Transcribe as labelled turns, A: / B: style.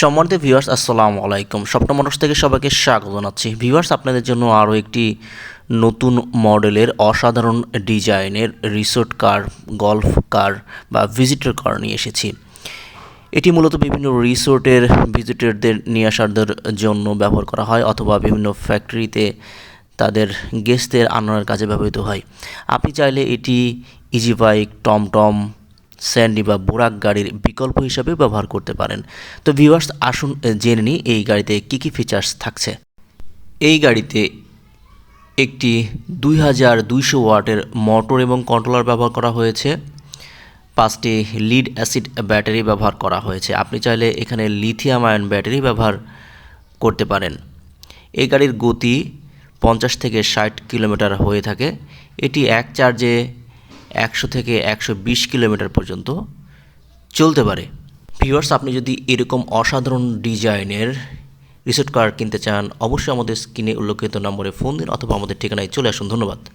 A: সম্মানিত ভিউয়ার্স আসসালামু আলাইকুম। স্বপ্ন মানুষ থেকে সবাইকে স্বাগত জানাচ্ছি। ভিউয়ার্স আপনাদের জন্য আরও একটি নতুন মডেলের অসাধারণ ডিজাইনের রিসোর্ট কার, গল্ফ কার বা ভিজিটর কার নিয়ে এসেছি। এটি মূলত বিভিন্ন রিসোর্টের ভিজিটরদের নিয়ে আসারদের জন্য ব্যবহার করা হয় অথবা বিভিন্ন ফ্যাক্টরিতে তাদের গেস্টদের আনানোর কাজে ব্যবহৃত হয়। আপনি চাইলে এটি ইজি বাইক টমটম স্যান্ডি বা বোরাক গাড়ির বিকল্প হিসাবে ব্যবহার করতে পারেন। তো ভিউয়ার্স আসুন জেনে নিই এই গাড়িতে কী কী ফিচার্স থাকছে। এই গাড়িতে একটি দুই হাজার দুইশো ওয়াটের মোটর এবং কন্ট্রোলার ব্যবহার করা হয়েছে। পাঁচটি লিড অ্যাসিড ব্যাটারি ব্যবহার করা হয়েছে। আপনি চাইলে এখানে লিথিয়াম আয়ন ব্যাটারি ব্যবহার করতে পারেন। এই গাড়ির গতি পঞ্চাশ থেকে ষাট কিলোমিটার হয়ে থাকে। এটি এক চার্জে একশো থেকে একশো বিশ কিলোমিটার পর্যন্ত চলতে পারে। ভিউয়ার্স আপনি যদি এরকম অসাধারণ ডিজাইনের রিসোর্ট কার কিনতে চান, অবশ্যই আমাদের স্ক্রিনে উল্লেখিত নম্বরে ফোন দিন অথবা আমাদের ঠিকানায় চলে আসুন। ধন্যবাদ।